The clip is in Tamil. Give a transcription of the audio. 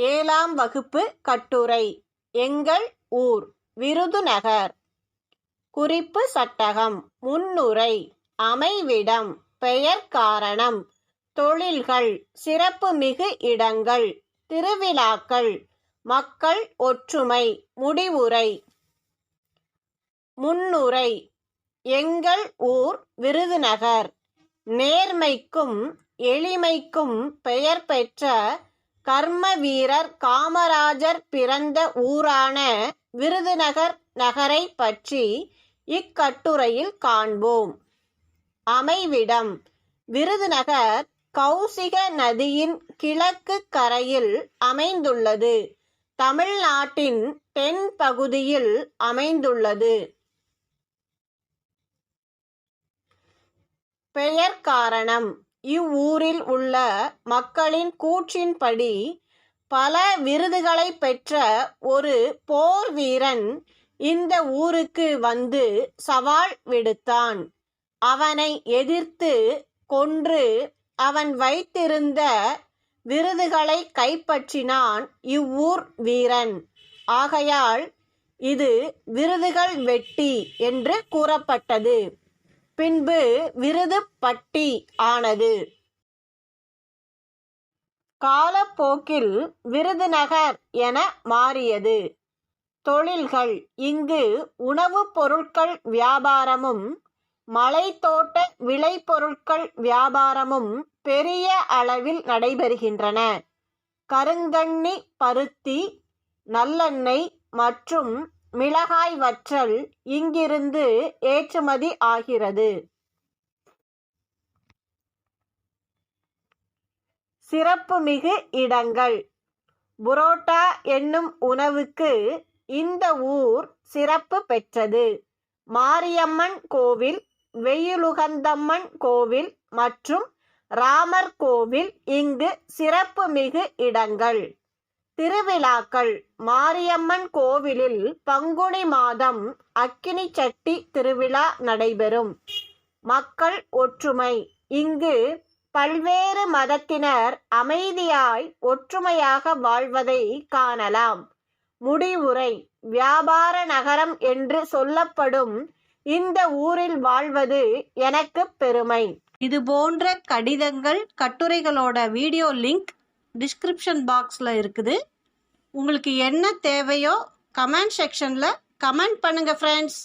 ஏழாம் வகுப்பு கட்டுரை. எங்கள் ஊர். விருதுநகர். குறிப்பு சட்டகம். முன்னுரை. அமைவிடம். பெயர் காரணம். தொழில்கள். சிறப்புமிகு இடங்கள். திருவிழாக்கள். மக்கள் ஒற்றுமை. முடிவுரை. முன்னுரை. எங்கள் ஊர். விருதுநகர். நேர்மைக்கும் எளிமைக்கும் பெயர் பெற்ற கர்ம வீரர் காமராஜர் பிறந்த ஊரான விருதுநகர் நகரை பற்றி இக்கட்டுரையில் காண்போம். அமைவிடம். விருதுநகர் கௌசிக நதியின் கிழக்கு கரையில் அமைந்துள்ளது. தமிழ்நாட்டின் தென் பகுதியில் அமைந்துள்ளது. பெயர் காரணம். இவ்வூரில் உள்ள மக்களின் கூற்றின்படி பல விருதுகளை பெற்ற ஒரு போர் வீரன் இந்த ஊருக்கு வந்து சவால் விடுத்தான். அவனை எதிர்த்து கொன்று அவன் வைத்திருந்த விருதுகளை கைப்பற்றினான் இவ்வூர் வீரன். ஆகையால் இது விருதுகள் வெட்டி என்று கூறப்பட்டது. பின்பு விருது பட்டி ஆனது. காலப்போக்கில் விருதுநகர் என மாறியது. தொழில்கள் இங்கு உணவுப் பொருட்கள் வியாபாரமும் மலைத்தோட்ட விளைபொருட்கள் வியாபாரமும் பெரிய அளவில் நடைபெறுகின்றன. கருங்கண்ணி பருத்தி நல்லெண்ணெய் மற்றும் மிளகாய் வற்றல் இங்கிருந்து ஏற்றுமதி ஆகிறது. சிறப்புமிகு இடங்கள். புரோட்டா என்னும் உணவுக்கு இந்த ஊர் சிறப்பு பெற்றது. மாரியம்மன் கோவில் வெயிலுகந்தம்மன் கோவில் மற்றும் ராமர் கோவில் இங்கு சிறப்புமிகு இடங்கள். திருவிழாக்கள். மாரியம்மன் கோவிலில் பங்குனி மாதம் அக்கினி சட்டி திருவிழா நடைபெறும். மக்கள் ஒற்றுமை. இங்கு பல்வேறு மதத்தினர் அமைதியாய் ஒற்றுமையாக வாழ்வதை காணலாம். முடிவுரை. வியாபார நகரம் என்று சொல்லப்படும் இந்த ஊரில் வாழ்வது எனக்கு பெருமை. இது போன்ற கடிதங்கள் கட்டுரைகளோட வீடியோ லிங்க் டிஸ்கிரிப்ஷன் பாக்ஸில் இருக்குது. உங்களுக்கு என்ன தேவையோ கமெண்ட் செக்ஷனில் கமெண்ட் பண்ணுங்கள் ஃப்ரெண்ட்ஸ்